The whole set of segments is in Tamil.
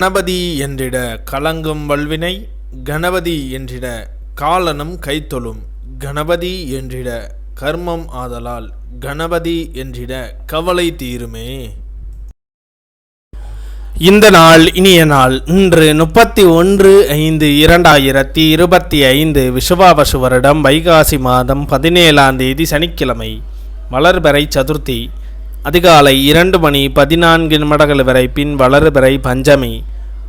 கணபதி என்றிட கலங்கும் வல்வினை கணபதி என்றிட காலனும் கைத்தொழும் கணபதி என்றிட கர்மம் ஆதலால் கணபதி என்றிட கவலை தீருமே. இந்த நாள் இனிய நாள் இன்று முப்பத்தி ஒன்று ஐந்து இரண்டாயிரத்தி இருபத்தி ஐந்து விஷுவாபசு வருடம் வைகாசி மாதம் பதினேழாம் தேதி சனிக்கிழமை வளர்பிறை சதுர்த்தி அதிகாலை இரண்டு மணி பதினான்கு நிமிடங்கள் வரை பின் வளர்பிறை பஞ்சமி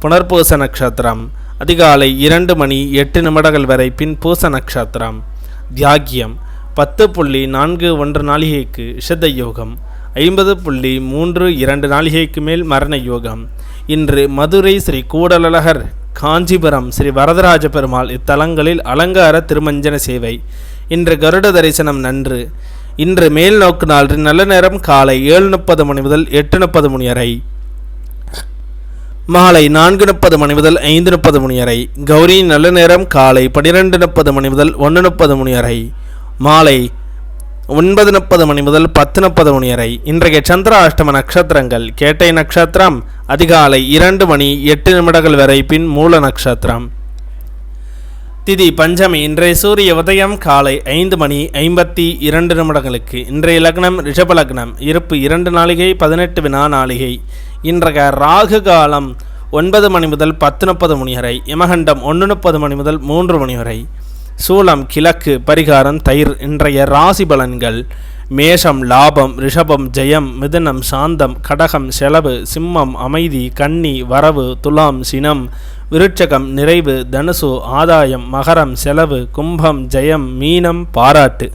புனர்பூச நட்சத்திரம். அதிகாலை இரண்டு மணி எட்டு நிமிடங்கள் வரை பின் பூச நட்சத்திரம். தியாகியம். பத்து புள்ளி நான்கு ஒன்று நாளிகைக்கு சித்த யோகம். ஐம்பது புள்ளி மூன்று இரண்டு நாளிகைக்கு மேல் மரண யோகம். இன்று மதுரை ஸ்ரீ கூடலழகர் காஞ்சிபுரம் ஸ்ரீ வரதராஜ பெருமாள் இத்தலங்களில் அலங்கார திருமஞ்சன சேவை. இன்று கருட தரிசனம் நன்று. இன்று மேல் நோக்கு நாள் நல்ல நேரம் காலை ஏழு முப்பது மணி முதல் எட்டு முப்பது மணி வரை. மாலை நான்கு முப்பது மணி முதல் ஐந்து முப்பது மணி வரை. கௌரி நல்ல நேரம் காலை பனிரெண்டு முப்பது மணி முதல் ஒன்று முப்பது மணி வரை. மாலை ஒன்பது முப்பது மணி முதல் பத்து முப்பது மணி வரை. இன்றைய சந்திர அஷ்டம நட்சத்திரங்கள் கேட்டை நட்சத்திரம் அதிகாலை இரண்டு மணி எட்டு நிமிடங்கள் வரை பின் மூல நட்சத்திரம். திதி பஞ்சமி இன்றைய சூரிய உதயம் காலை ஐந்து மணி ஐம்பத்தி இரண்டு நிமிடங்களுக்கு. இன்றைய லக்னம் ரிஷப லக்னம் இருப்பு இரண்டு நாளிகை பதினெட்டு வினா நாளிகை. இன்றைய ராகு காலம் ஒன்பது மணி முதல் பத்து முப்பது மணி வரை யமகண்டம் ஒன்று முப்பது மணி முதல் மூன்று மணி வரை. சூலம் கிழக்கு பரிகாரம் தயிர் இன்றைய ராசி பலன்கள். மேஷம் லாபம் ரிஷபம் ஜெயம் மிதுனம் சாந்தம் கடகம் செலவு சிம்மம் அமைதி கன்னி வரவு துலாம் சினம் விருட்சகம் நிறைவு தனுசு ஆதாயம் மகரம் செலவு கும்பம் ஜெயம் மீனம் பாராட்டு.